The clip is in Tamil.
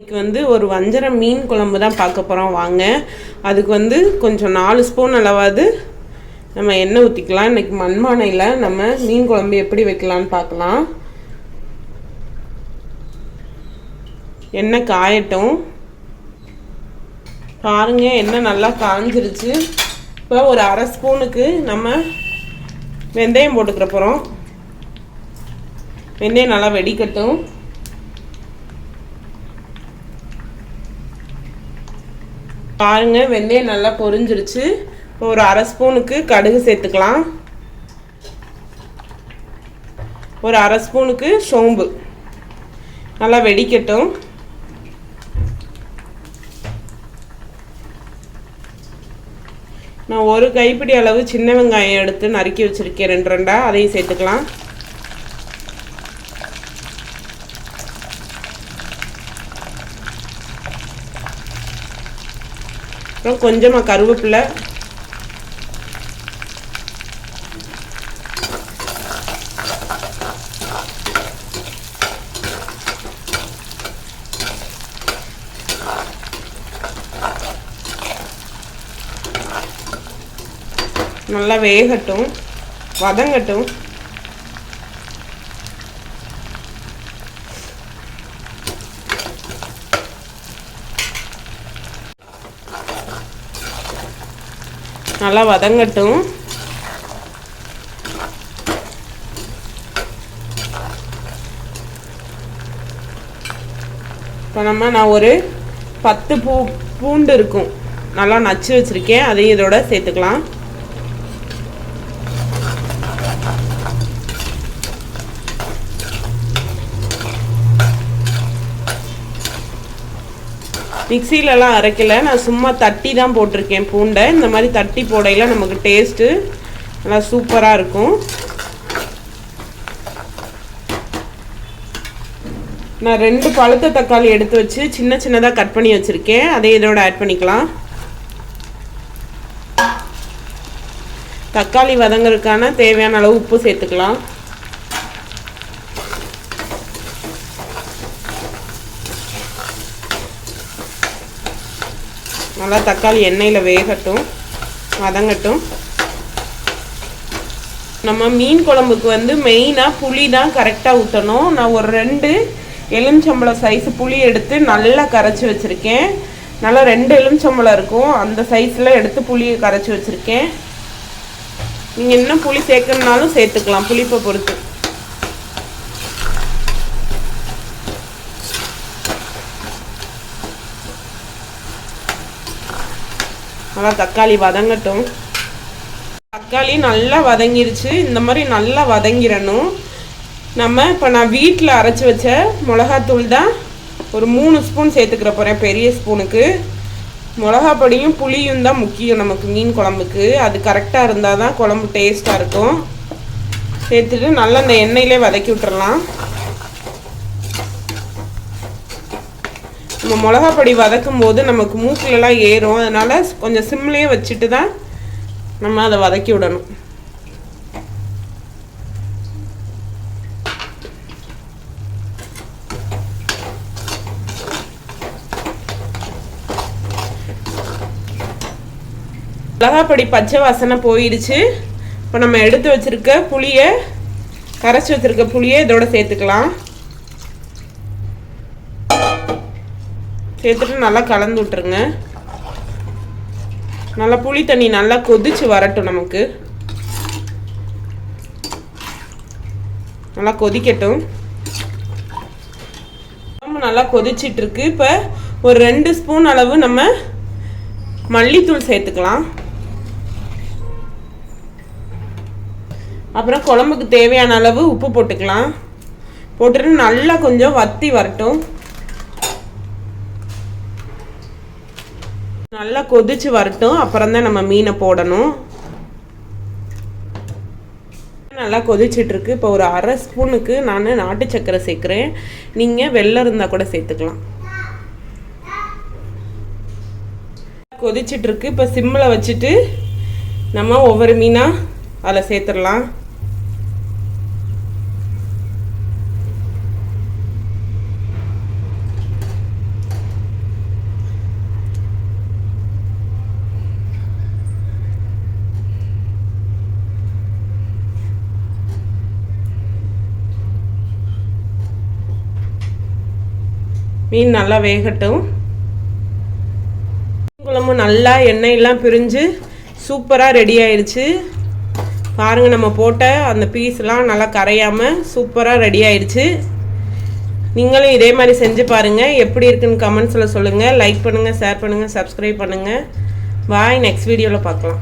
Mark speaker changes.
Speaker 1: இன்னைக்கு வந்து ஒரு வஞ்சரம் மீன் குழம்பு தான் பார்க்க போகிறோம் வாங்க. அதுக்கு வந்து கொஞ்சம் நாலு ஸ்பூன் அளவாவது நம்ம எண்ணெய் ஊற்றிக்கலாம் இன்றைக்கி மண்பானையில் நம்ம மீன் குழம்பு எப்படி வைக்கலாம்னு பார்க்கலாம். எண்ணெய் காயட்டும். பாருங்க எண்ணெய் நல்லா காஞ்சிருச்சு. இப்போ ஒரு அரை ஸ்பூனுக்கு நம்ம வெந்தயம் போட்டுக்கிற போகிறோம் வெந்தயம் நல்லா வெடிக்கட்டும். பாருங்க வெந்தயம் நல்லா பொரிஞ்சிருச்சு. ஒரு அரை ஸ்பூனுக்கு கடுகு சேர்த்துக்கலாம். ஒரு அரை ஸ்பூனுக்கு சோம்பு. நல்லா வெடிக்கட்டும். நான் ஒரு கைப்பிடி அளவு சின்ன வெங்காயம் எடுத்து நறுக்கி வச்சுருக்கேன். ரெண்டு ரெண்டாக அதையும் சேர்த்துக்கலாம். அப்புறம் கொஞ்சமாக கருவேப்பிலை. நல்லா வேகட்டும் வதங்கட்டும். நல்லா வதங்கட்டும். இப்போ நம்ம நான் ஒரு பத்து பூ பூண்டு இருக்கும். நல்லா நச்சு வச்சுருக்கேன். அதையும் இதோட சேர்த்துக்கலாம். மிக்சிலலாம் அரைக்கல. நான் சும்மா தட்டி தான் போட்டிருக்கேன் பூண்டை. இந்த மாதிரி தட்டி போடையில் நமக்கு டேஸ்ட்டு நல்லா சூப்பராக இருக்கும். நான் ரெண்டு பழுத்த தக்காளி எடுத்து வச்சு சின்ன சின்னதாக கட் பண்ணி வச்சுருக்கேன். அதை இதோட ஆட் பண்ணிக்கலாம். தக்காளி வதங்கிறதுக்கான தேவையான அளவு உப்பு சேர்த்துக்கலாம். நல்லா தக்காளி எண்ணெயில் வேகட்டும் வதங்கட்டும். நம்ம மீன் குழம்புக்கு வந்து மெயினாக புளி தான் கரெக்டாக ஊற்றணும் நான் ஒரு ரெண்டு எலுமிச்சம்பழம் சைஸ் புளி எடுத்து நல்லா கரைச்சி வச்சுருக்கேன். நல்லா ரெண்டு எலுமிச்சம்பழம் இருக்கும். அந்த சைஸில் எடுத்து புளியை கரைச்சி வச்சுருக்கேன். நீங்கள் இன்னும் புளி சேர்க்கணுனாலும் சேர்த்துக்கலாம் புளிப்பை பொறுத்து. நல்லா தக்காளி வதங்கட்டும். தக்காளி நல்லா வதங்கிருச்சு. இந்த மாதிரி நல்லா வதங்கிடணும் நம்ம இப்போ நான் வீட்டில் அரைச்சி வச்ச மிளகாத்தூள் தான் ஒரு மூணு ஸ்பூன் சேர்த்துக்கிற போகிறேன் பெரிய ஸ்பூனுக்கு. மிளகா பொடியும் புளியும் தான் முக்கியம் நமக்கு மீன் குழம்புக்கு. அது கரெக்டாக இருந்தால் தான் குழம்பு டேஸ்ட்டாக இருக்கும். சேர்த்துட்டு நல்லா இந்த எண்ணெயிலே வதக்கி விட்டுறலாம். நம்ம மிளகா பொடி வதக்கும் போது நமக்கு மூக்கிலலாம் ஏறும். அதனால் கொஞ்சம் சிம்லேயே வச்சுட்டு தான் நம்ம அதை வதக்கி விடணும். மிளகாப்பொடி பச்சை வாசனை போயிடுச்சு. இப்போ நம்ம எடுத்து வச்சிருக்க புளியை கரைச்சி வச்சிருக்க புளியை இதோட சேர்த்துக்கலாம். சேர்த்துட்டு நல்லா கலந்து விட்டுருங்க. நல்லா புளி தண்ணி நல்லா கொதிச்சு வரட்டும் நமக்கு. நல்லா கொதிக்கட்டும். குழம்பு நல்லா கொதிச்சிட்டு இருக்கு இப்போ ஒரு ரெண்டு ஸ்பூன் அளவு நம்ம மல்லித்தூள் சேர்த்துக்கலாம். அப்புறம் குழம்புக்கு தேவையான அளவு உப்பு போட்டுக்கலாம். போட்டுட்டு நல்லா கொஞ்சம் வத்தி வரட்டும். நல்லா கொதிச்சு வரட்டும். அப்புறம் தான் நம்ம மீனை போடணும். நல்லா கொதிச்சிட்ருக்கு இப்போ ஒரு அரை ஸ்பூனுக்கு நான் நாட்டு சக்கரை சேர்க்குறேன். நீங்கள் வெள்ளம் இருந்தால் கூட சேர்த்துக்கலாம். கொதிச்சிட்ருக்கு இப்போ சிம்மில் வச்சுட்டு நம்ம ஒவ்வொரு மீனாக அதில் சேர்த்துடலாம். மீன் நல்லா வேகட்டும். மீன் குழம்பு நல்லா எண்ணெயெல்லாம் பிரிஞ்சு சூப்பராக ரெடி ஆயிடுச்சு பாருங்கள் நம்ம போட்ட அந்த பீஸ்லாம் நல்லா கரையாமல் சூப்பராக ரெடி ஆயிடுச்சு நீங்களும் இதே மாதிரி செஞ்சு பாருங்கள் எப்படி இருக்குன்னு கமெண்ட்ஸில் சொல்லுங்கள் லைக் பண்ணுங்கள் ஷேர் பண்ணுங்கள் சப்ஸ்கிரைப் பண்ணுங்கள் பாய் நெக்ஸ்ட் வீடியோவில் பார்க்கலாம்.